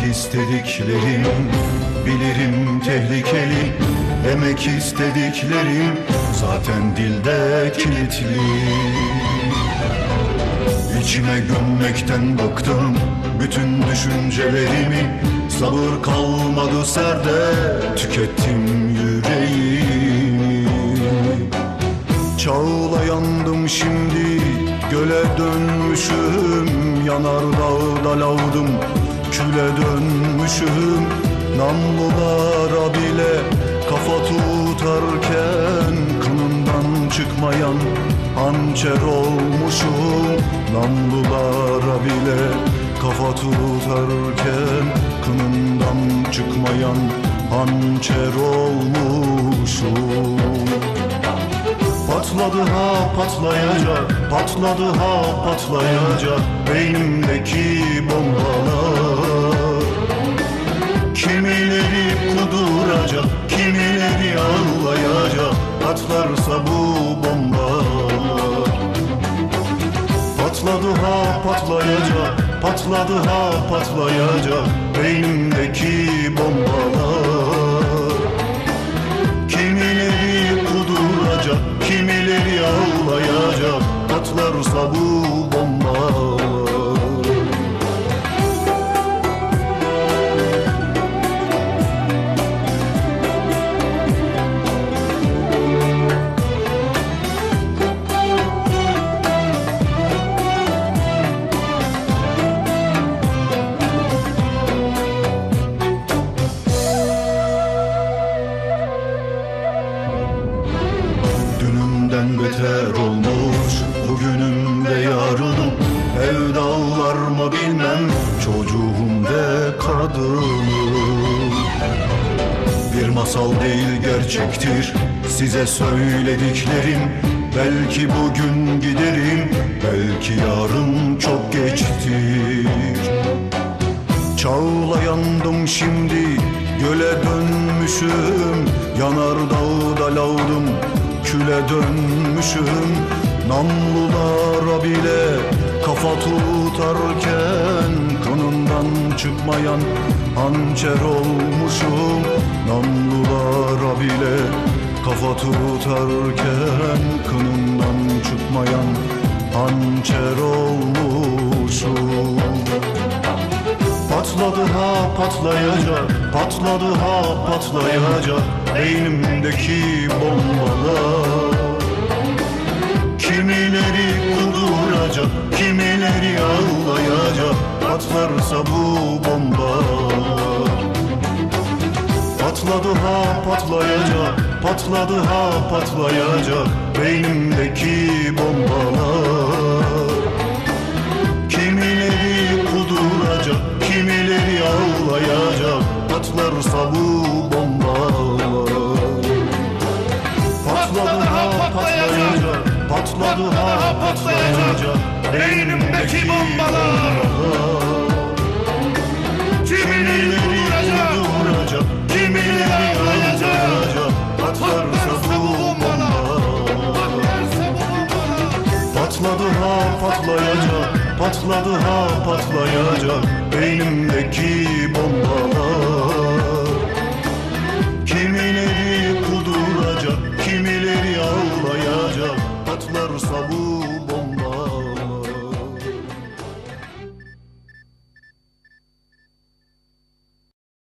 Yapmak istediklerim bilirim tehlikeli. Demek istediklerim zaten dilde kilitli. İçime gömmekten bıktım bütün düşüncelerimi. Sabır kalmadı serde tükettim yüreğimi. Çağla yandım şimdi göle dönmüşüm. Yanar dağda lavdım küle dönmüşüm Namlulara bile kafa tutarken Kınından çıkmayan hançer olmuşum. Namlulara bile kafa tutarken Kınından çıkmayan hançer olmuşum. Patladı ha patlayacak, patladı ha patlayacak Beynimdeki bombalar Kimileri kuduracak, kimileri ağlayacak? Patlarsa bu bombalar Patladı ha patlayacak, patladı ha patlayacak. Beynimdeki bombalar beter olmuş Bugünümde yarınım. Evdallar mı bilmem Çocuğum ve kadınım. Bir masal değil gerçektir Size söylediklerim. Belki bugün giderim Belki yarın çok geçtir. Çağla yandım şimdi göle dönmüşüm. Yanar dağda lavdım küle dönmüşüm Namlulara bile kafa tutarken Kanından çıkmayan hançer olmuşum. Namlulara bile kafa tutarken Kanından çıkmayan hançer olmuşum Patladı ha patlayacak, patladı ha patlayacak. Beynimdeki bombalar. Kimileri kuduracak, kimileri ağlayacak. Patlarsa bu bombalar. Patladı ha patlayacak, patladı ha patlayacak. Beynimdeki bombalar Bu bombalar. Patladı ha patlayacak, patladı ha patlayacak. Beynimdeki bombalar. Kimileri kuduracak, kimileri ağlayacak Patlarsa bu bombalar. Patladı ha patlayacak, patladı ha patlayacak. Beynimdeki you